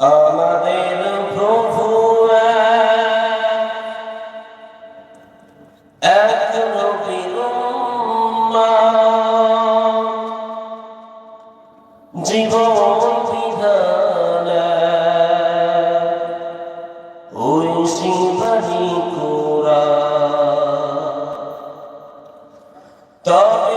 আমাদের প্রভু এক, জীবন বিধান। ওই কোরআন তবে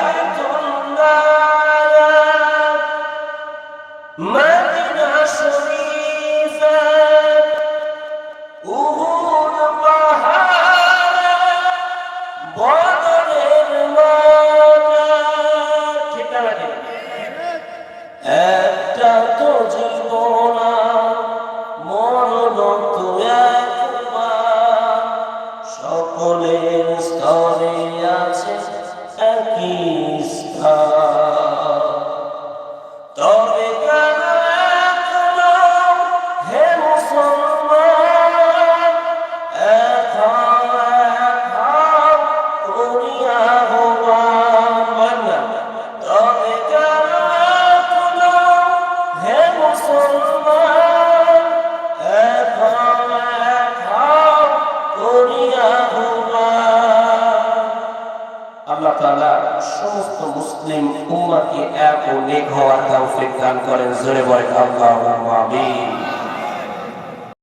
তবে এখনও হে মুসলমান? তবে এখনও হে মুসলমান হও করিয়া হবান। আল্লাহ তাআলা সমস্ত মুসলিম উম্মাহকে এক ও নেক হওয়ার তৌফিক দান করেন। জোরে বলেন, আল্লাহুম্মা আমিন।